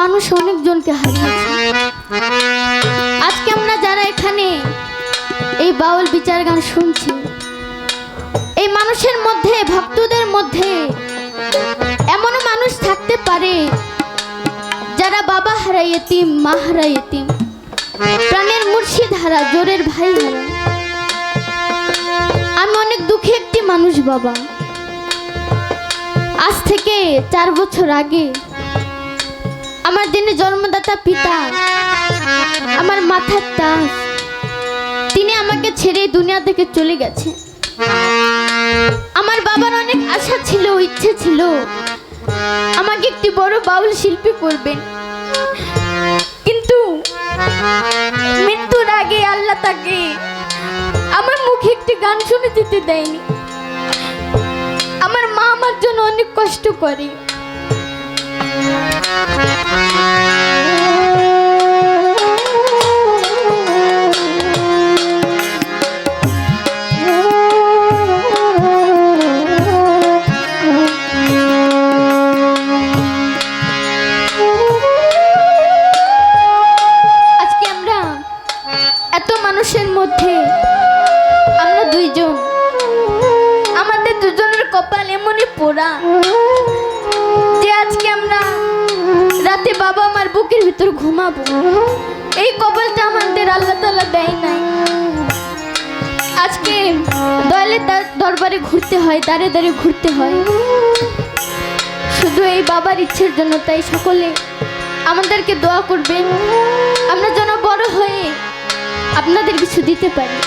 মানুষ অনেকজনকে হারিয়েছে। আজকে আমরা যারা এখানে এই বাউল বিচার গান শুনছি, এই মানুষের মধ্যে, ভক্তদের মধ্যে এমনও মানুষ থাকতে পারে যারা বাবা হারাই এতিম, মা হারাই এতিম, প্রাণের মুর্শিদ হারা জোরের ভাই হারা আমি অনেক দুঃখী একটি মানুষ, বাবা। আজ থেকে চার বছর আগে আমার দিনে জন্মদাতা পিতা, আমার মাথার তাস তিনি আমাকে ছেড়ে দুনিয়া থেকে চলে গেছে আমার বাবার অনেক আশা ছিল, ইচ্ছে ছিল, আমাকে একটি বড় বাউল শিল্পী করবেন। কিন্তু মৃত্যুর আগে আল্লাহ তাকে আমার মুখে একটি গান শুনে যেতে দেয়নি। কষ্ট করে। আজকে আমরা এত মানুষের মধ্যে পোড়া। যে আজকে আমরা রাতে বাবা আমার বুকের ভিতর ঘুমাবো, এই কপালটা আমাদের আল্লাহ তালা দেয় নাই। আজকে দয়ালে তার দরবারে ঘুরতে হয় দাঁড়ে দাঁড়িয়ে ঘুরতে হয়। শুধু এই বাবার ইচ্ছের জন্য তাই সকলে আমাদেরকে দোয়া করবেন আমরা যেন বড় হয়ে আপনাদের কিছু দিতে পারি।